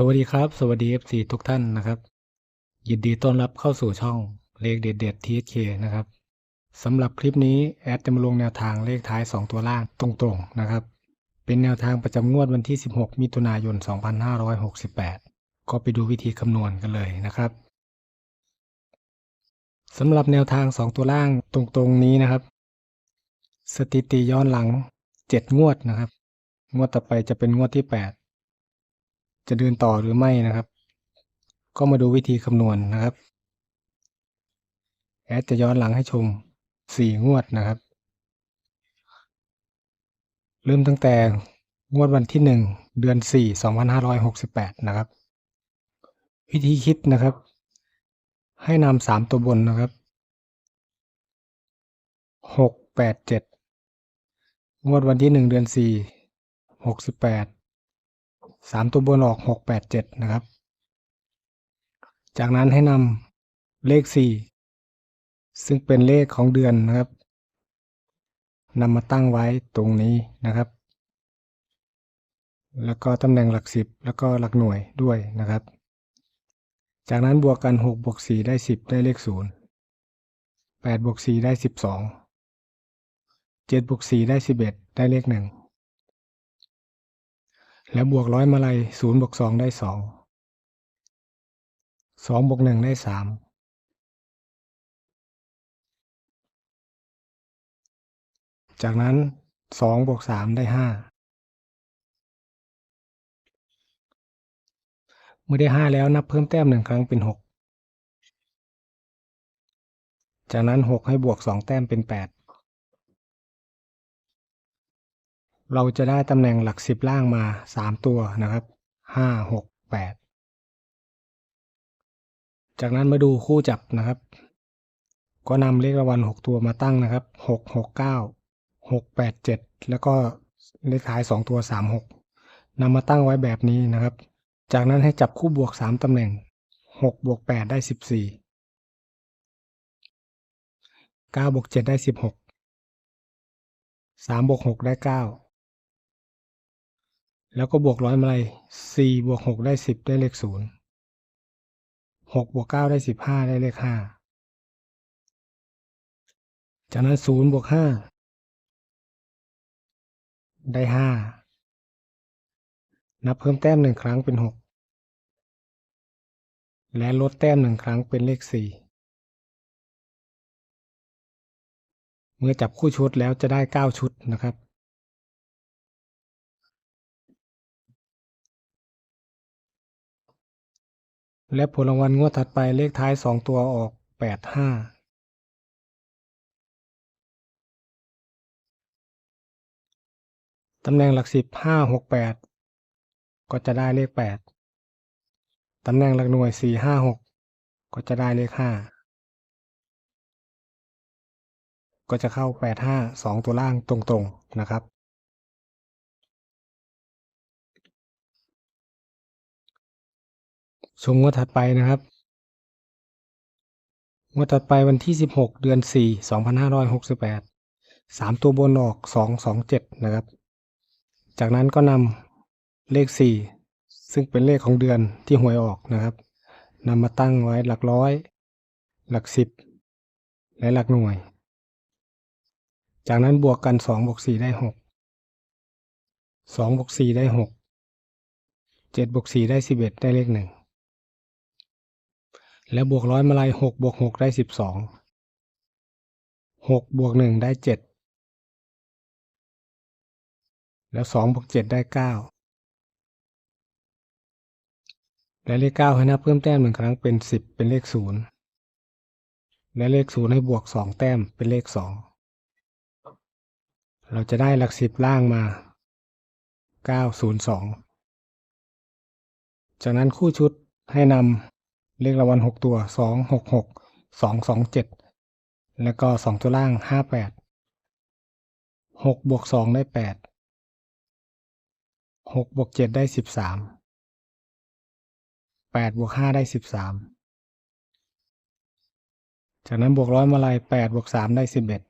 สวัสดีครับ สวัสดี FC ทุกท่านนะครับ ยินดีต้อนรับเข้าสู่ช่องเลขเด็ดเด็ด TSK นะครับสำหรับคลิปนี้แอดจะมาลงแนวทางเลขท้าย 2 ตัวล่างตรงๆนะครับ เป็นแนวทางประจำงวดวันที่ 16 มิถุนายน 2568 ก็ไปดูวิธีคำนวณกันเลยนะครับสำหรับแนวทาง 2 ตัวล่างตรงๆนี้นะครับ สถิติย้อนหลัง 7 งวดนะครับ งวดต่อไปจะเป็นงวดที่ 8 จะเดินต่อหรือไม่นะครับ ก็มาดูวิธีคำนวณนะครับ แอดจะย้อนหลังให้ชม 4 งวดนะครับ เริ่มตั้งแต่งวดวันที่ 1 เดือน 4 2568 นะครับ วิธีคิดนะครับ ให้นำ3ตัวบนนะครับ 6 8 7 งวดวันที่ 1 เดือน 4 68 สามตัวบนออกหกแปดเจ็ดนะครับ จากนั้นให้นำเลขสี่ซึ่งเป็นเลขของเดือนนะครับนำมาตั้งไว้ตรงนี้นะครับ แล้วก็ตำแหน่งหลักสิบแล้วก็หลักหน่วยด้วยนะครับ จากนั้นบวกกันหกบวกสี่ได้สิบได้เลขศูนย์แปดบวกสี่ได้สิบสองเจ็ดบวกสี่ได้สิบเอ็ดได้เลขหนึ่ง แล้วบวกร้อยมาลัยศูนย์บวกสองได้สองสองบวกหนึ่งได้สามจากนั้นสองบวกสามได้ห้าเมื่อได้ห้าแล้วนับเพิ่มแต้มหนึ่งครั้งเป็นหกจากนั้นหกให้บวกสองแต้มเป็นแปด เราจะได้ตำแหน่งหลักสิบล่างมาสามตัวนะครับห้าหกแปดจากนั้นมาดูคู่จับนะครับ ก็นำเลขรางวัลหกตัวมาตั้งนะครับหกหกเก้าหกแปดเจ็ดแล้วก็เลขท้ายสองตัวสามหกนำมาตั้งไว้แบบนี้นะครับ จากนั้นให้จับคู่บวกสามตำแหน่งหกบวกแปดได้สิบสี่เก้าบวกเจ็ดได้สิบหกสามบวกหกได้เก้า แล้วก็บวกร้อยมาเลยสี่บวกหกได้สิบได้เลขศูนย์หกบวกเก้าได้สิบห้าได้เลขห้าจากนั้นศูนย์บวกห้าได้ห้านับเพิ่มแต้มหนึ่งครั้งเป็นหกและลดแต้มหนึ่งครั้งเป็นเลขสี่เมื่อจับคู่ชุดแล้วจะได้เก้าชุดนะครับ และผลรางวัลงวดถัดไปเลขท้ายสองตัวออกแปดห้าตำแหน่งหลักสิบห้าหกแปดก็จะได้เลขแปดตำแหน่งหลักหน่วยสี่ห้าหกก็จะได้เลขห้าก็จะเข้าแปดห้าสองตัวล่างตรงๆนะครับ ชมงวดถัดไปนะครับงวดถัดไปวันที่ 16 เดือน 4 2568 3 ตัวบนออก 227 นะครับ จากนั้นก็นำเลข 4 ซึ่งเป็นเลขของเดือนที่หวยออกนะครับนำมาตั้งไว้หลักร้อย หลักสิบและหลักหน่วย จากนั้นบวกกัน 2 บวก 4 ได้ 6 2 บวก 4 ได้ 6 7 บวก 4 ได้ 11 ได้เลขหนึ่ง แล้วบวกร้อยมาลัยหกบวกหกได้สิบสองหกบวกหนึ่งได้เจ็ดแล้วสองบวกเจ็ดได้เก้าและเลขเก้าให้นับเพิ่มแต้มหนึ่งครั้งเป็นสิบเป็นเลขศูนย์และเลขศูนย์ให้บวกสองแต้มเป็นเลขสองเราจะได้หลักสิบล่างมาเก้าศูนย์สองจากนั้นคู่ชุดให้นำ เลขรางวัลหกตัวสองหกหกสองสองเจ็ดแล้วก็สองตัวล่างห้าแปดหกบวกสองได้แปดหกบวกเจ็ดได้สิบสามแปดบวกห้าได้สิบสามจากนั้นบวกร้อยมาลัยแปดบวกสามได้สิบเอ็ด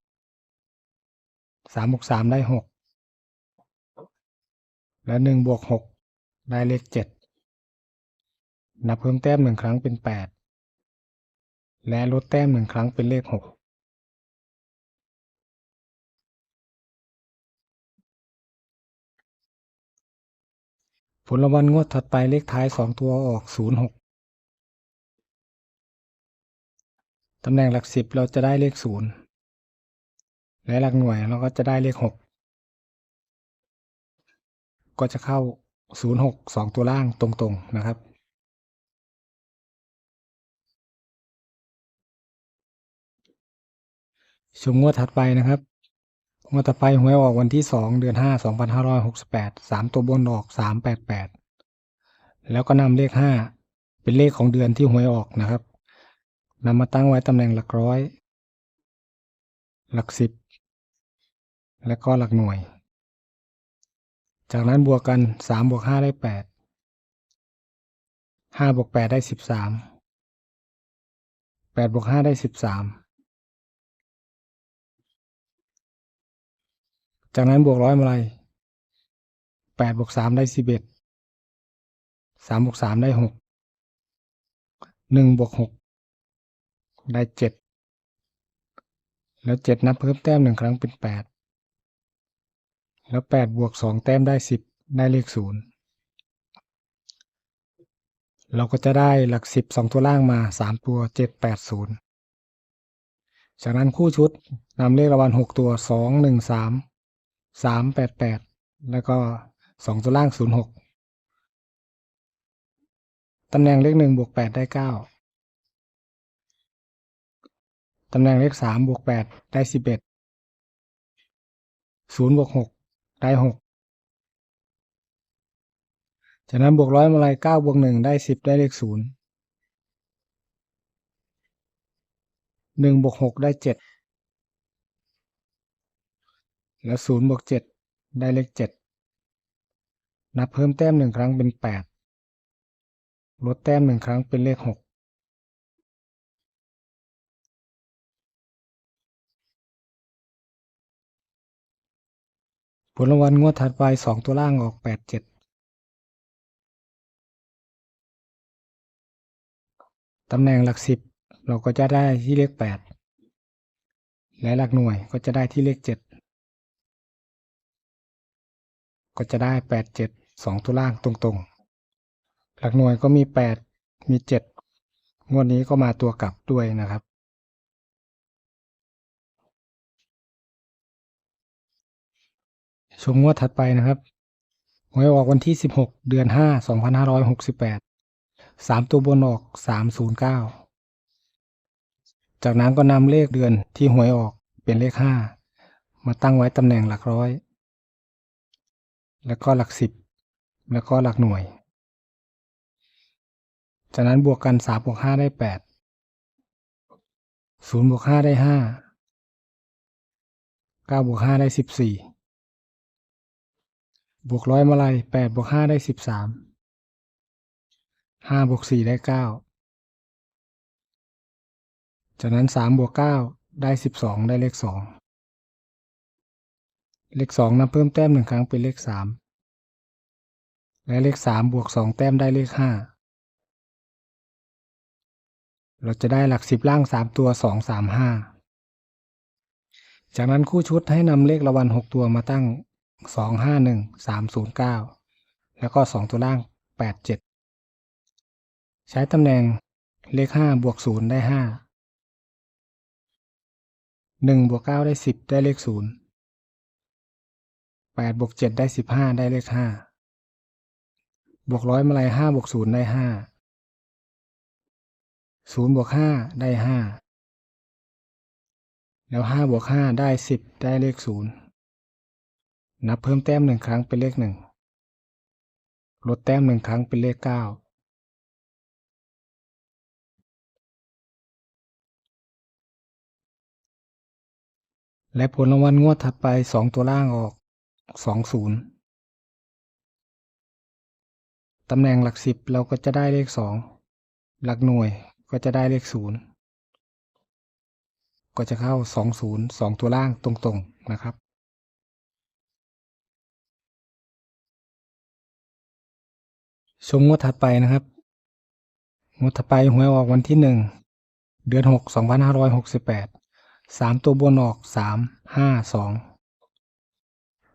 สามบวกสามได้หกและหนึ่งบวกหกได้เลขเจ็ด นับเพิ่มแต้มหนึ่งครั้งเป็นแปดและลดแต้มหนึ่งครั้งเป็นเลขหกผลรางวัลงวดถัดไปเลขท้ายสองตัวออกศูนย์หกตำแหน่งหลักสิบเราจะได้เลขศูนย์และหลักหน่วยเราก็จะได้เลขหกก็จะเข้าศูนย์หกสองตัวล่างตรงๆนะครับ ชมงวดถัดไปนะครับงวดถัดไปหวยออกวันที่สองเดือนห้าสองพันห้าร้อยหกสิบแปดสามตัวบนออกสามแปดแปดแล้วก็นำเลขห้าเป็นเลขของเดือนที่หวยออกนะครับนำมาตั้งไว้ตำแหน่งหลักร้อย หลักสิบ และก็หลักหน่วย จากนั้นบวกกันสามบวกห้าได้แปดห้าบวกแปดได้สิบสามแปดบวกห้าได้สิบสาม จากนั้นบวกร้อยมาเลยแปดบวกสามได้สิบเอ็ดสามบวกสามได้หกหนึ่งบวกหกได้เจ็ดแล้วเจ็ดนับเพิ่มแต้มหนึ่งครั้งเป็นแปดแล้วแปดบวกสองแต้มได้สิบได้เลขศูนย์เราก็จะได้หลักสิบสองตัวล่างมาสามตัวเจ็ดแปดศูนย์จากนั้นคู่ชุดนำเลขรางวัลหกตัวสองหนึ่งสาม สามแปดแปดแล้วก็สองตัวล่างศูนย์หกตำแหน่งเลขหนึ่งบวกแปดได้เก้าตำแหน่งเลขสามบวกแปดได้สิบเอ็ดศูนย์บวกหกได้หกจากนั้นบวกร้อยมาลัยเก้าบวกหนึ่งได้สิบได้เลขศูนย์หนึ่งบวกหกได้เจ็ด แล้ว0บวก7ได้เลข 7 นับเพิ่มแต้มหนึ่งครั้งเป็น 8 ลดแต้มหนึ่งครั้งเป็นเลข 6ผลรางวัลงวดถัดไป 2 ตัวล่างออก 8 7 ตำแหน่งหลัก 10 เราก็จะได้ที่เลข 8 และหลักหน่วยก็จะได้ที่เลข 7 ก็จะได้แปดเจ็ดสองตัวล่างตรงๆ หลักหน่วยก็มีแปดมีเจ็ดงวดนี้ก็มาตัวกลับด้วยนะครับ ชมงวดถัดไปนะครับหวยออกวันที่สิบหกเดือนห้าสองพันห้าร้อยหกสิบแปดสามตัวบนออกสามศูนย์เก้าจากนั้นก็นำเลขเดือนที่หวยออกเป็นเลขห้ามาตั้งไว้ตำแหน่งหลักร้อย แล้วก็หลักสิบ แล้วก็หลักหน่วย จากนั้นบวกกันสามบวกห้าได้แปดศูนย์บวกห้าได้ห้าเก้าบวกห้าได้สิบสี่บวกร้อยมาลัยแปดบวกห้าได้สิบสามห้าบวกสี่ได้เก้าจากนั้นสามบวกเก้าได้สิบสองได้เลขสอง เลขสองนับเพิ่มแต้มหนึ่งครั้งเป็นเลขสามและเลขสามบวกสองแต้มได้เลขห้าเราจะได้หลักสิบล่างสามตัวสองสามห้าจากนั้นคู่ชุดให้นำเลขรางวัลหกตัวมาตั้งสองห้าหนึ่งสามศูนย์เก้าแล้วก็สองตัวล่างแปดเจ็ดใช้ตำแหน่งเลขห้าบวกศูนย์ได้ห้าหนึ่งบวกเก้าได้สิบได้เลขศูนย์ แปดบวกเจ็ดได้สิบห้าได้เลขห้าบวกร้อยมาลัยห้าบวกศูนย์ได้ห้าศูนย์บวกห้าได้ห้าแล้วห้าบวกห้าได้สิบได้เลขศูนย์นับเพิ่มแต้มหนึ่งครั้งเป็นเลขหนึ่งลดแต้มหนึ่งครั้งเป็นเลขเก้าและผลรางวัลงวดถัดไปสองตัวล่างออก สองศูนย์ตำแหน่งหลักสิบเราก็จะได้เลขสองหลักหน่วยก็จะได้เลขศูนย์ก็จะเข้าสองศูนย์สองตัวล่างตรงๆนะครับ ชมงวดถัดไปนะครับงวดถัดไปหวยออกวันที่หนึ่งเดือนหกสองพันห้าร้อยหกสิบแปดสามตัวบนออกสามห้าสอง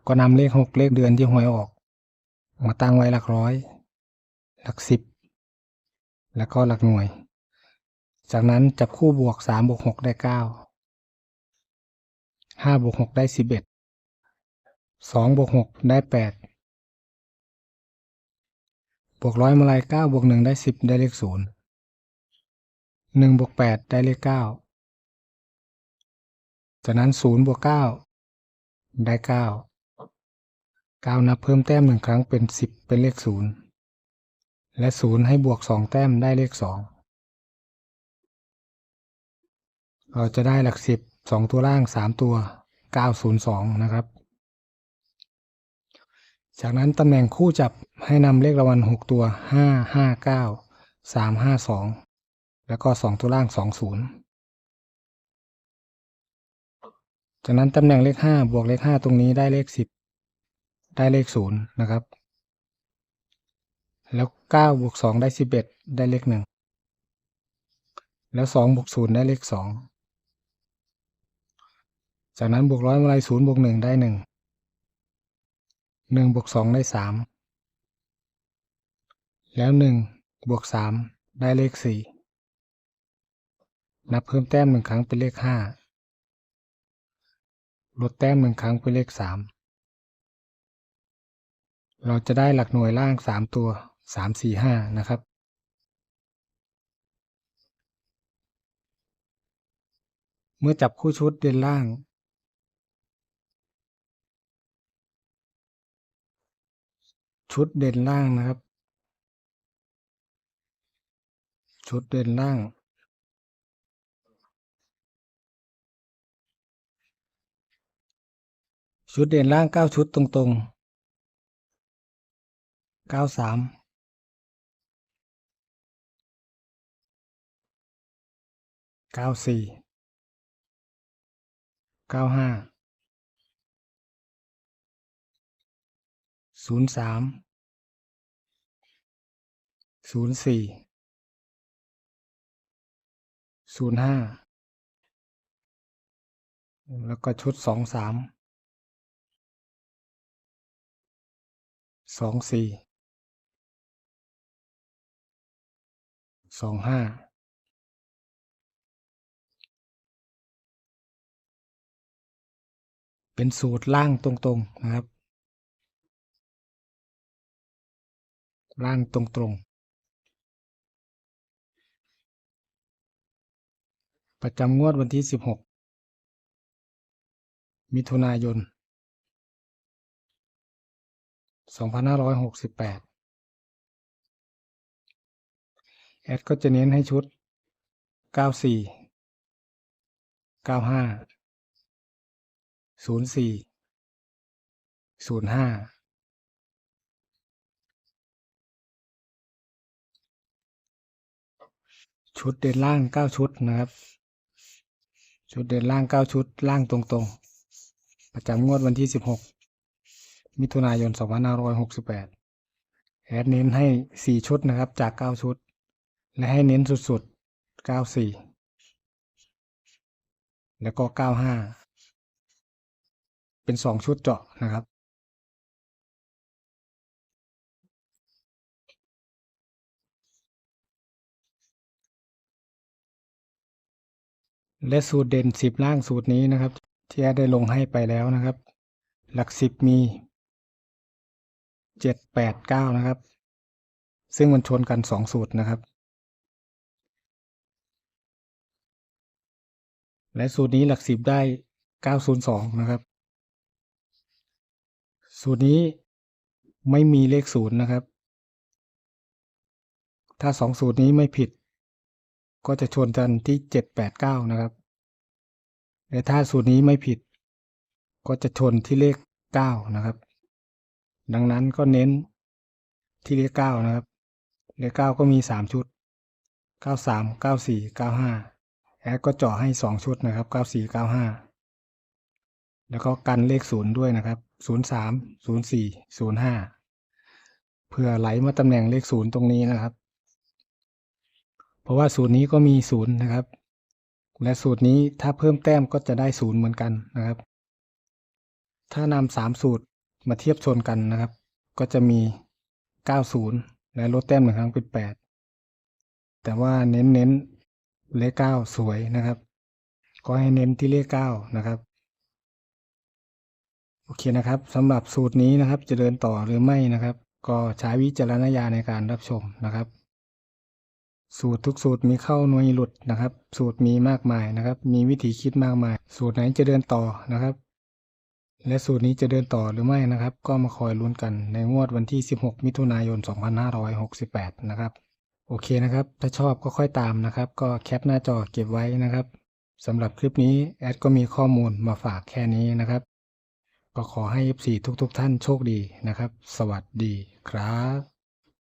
ก็นำเลขหกเลขเดือนที่หวยออก มาตั้งไว้หลักร้อย หลักสิบ แล้วก็หลักหน่วย จากนั้นจับคู่บวกสามบวกหกได้เก้าห้าบวกหกได้สิบเอ็ดสองบวกหกได้แปดบวกร้อยมาลายเก้าบวกหนึ่งได้สิบได้เลขศูนย์หนึ่งบวกแปดได้เลขเก้าจากนั้นศูนย์บวกเก้าได้เก้า เก้านับเพิ่มแต้มหนึ่งครั้งเป็นสิบเป็นเลขศูนย์และศูนย์ให้บวกสองแต้มได้เลขสองเราจะได้หลักสิบสองตัวล่างสามตัวเก้าศูนย์สองนะครับ จากนั้นตำแหน่งคู่จับให้นำเลขรางวัลหกตัวห้าห้าเก้าสามห้าสองแล้วก็สองตัวล่างสองศูนย์จากนั้นตำแหน่งเลขห้าบวกเลขห้าตรงนี้ได้เลขสิบ ได้เลขศูนย์นะครับ แล้วเก้าบวกสองได้สิบเอ็ดได้เลขหนึ่งแล้วสองบวกศูนย์ได้เลขสองจากนั้นบวกร้อยมาลายศูนย์บวกหนึ่งได้หนึ่งหนึ่งบวกสองได้สามแล้วหนึ่งบวกสามได้เลขสี่นับเพิ่มแต้มหนึ่งครั้งเป็นเลขห้าลดแต้มหนึ่งครั้งเป็นเลขสาม เราจะได้หลักหน่วยล่างสามตัวสามสี่ห้านะครับ เมื่อจับคู่ชุดเด่นล่าง ชุดเด่นล่างนะครับ ชุดเด่นล่างชุดเด่นล่างเก้าชุดตรงๆ เก้าสามเก้าสี่เก้าห้าศูนย์สามศูนย์สี่ศูนย์ห้าแล้วก็ชุดสองสามสองสี่ สองห้าเป็นสูตรล่างตรงๆนะครับ ล่างตรงๆ ประจำงวดวันที่ 16 มิถุนายน 2568 แอดก็จะเน้นให้ชุด 94 95 04 05ชุดเด่นล่าง9ชุดนะครับ ชุดเด่นล่าง9ชุดล่างตรงๆ ประจำงวดวันที่16มิถุนายน2568แอดเน้นให้4ชุดนะครับจาก9ชุด และให้เน้นสุดๆ 94 แล้วก็ 95 เป็น 2 ชุดเจาะนะครับ และสูตรเด่น 10 ล่างสูตรนี้นะครับ ที่แอดได้ลงให้ไปแล้วนะครับ หลัก 10 มี 7 8 9 นะครับ ซึ่งมันชนกัน 2 สูตรนะครับ และสูตรนี้หลัก10ได้902นะครับ สูตรนี้ไม่มีเลขศูนย์นะครับ ถ้า2สูตรนี้ไม่ผิด ก็จะชนกันที่789นะครับ และถ้าสูตรนี้ไม่ผิด ก็จะชนที่เลข9นะครับ ดังนั้นก็เน้นที่เลข9นะครับ เลข9ก็มี3ชุด93 94 95 แอดก็เจาะให้ 2 ชุดนะครับ 94 95 แล้วก็กันเลข 0 ด้วยนะครับ 03 04 05 เพื่อไหลมาตำแหน่งเลข 0 ตรงนี้นะครับ เพราะว่าสูตรนี้ก็มีศูนย์นะครับ และสูตรนี้ถ้าเพิ่มแต้มก็จะได้ศูนย์เหมือนกันนะครับ ถ้านำสามสูตรมาเทียบชนกันนะครับ ก็จะมี 90 และลดแต้มหนึ่งครั้งเป็น 8 แต่ว่าเน้นเน้นๆ เลข9สวยนะครับ ก็ให้เน้นที่เลข9นะครับ โอเคนะครับสำหรับสูตรนี้นะครับ จะเดินต่อหรือไม่นะครับ ก็ใช้วิจารณญาณในการรับชมนะครับ สูตรทุกสูตรมีเข้าหน่วยหลุดนะครับ สูตรมีมากมายนะครับ มีวิธีคิดมากมาย สูตรไหนจะเดินต่อนะครับและสูตรนี้จะเดินต่อหรือไม่นะครับ ก็มาคอยลุ้นกันในงวดวันที่ 16 มิถุนายน 2568 นะครับ โอเคนะครับ ถ้าชอบก็ค่อยตามนะครับ ก็แคปหน้าจอเก็บไว้นะครับสำหรับคลิปนี้แอดก็มีข้อมูลมาฝากแค่นี้นะครับ ก็ขอให้ FC ทุกๆทท่านโชคดีนะครับ สวัสดีครับ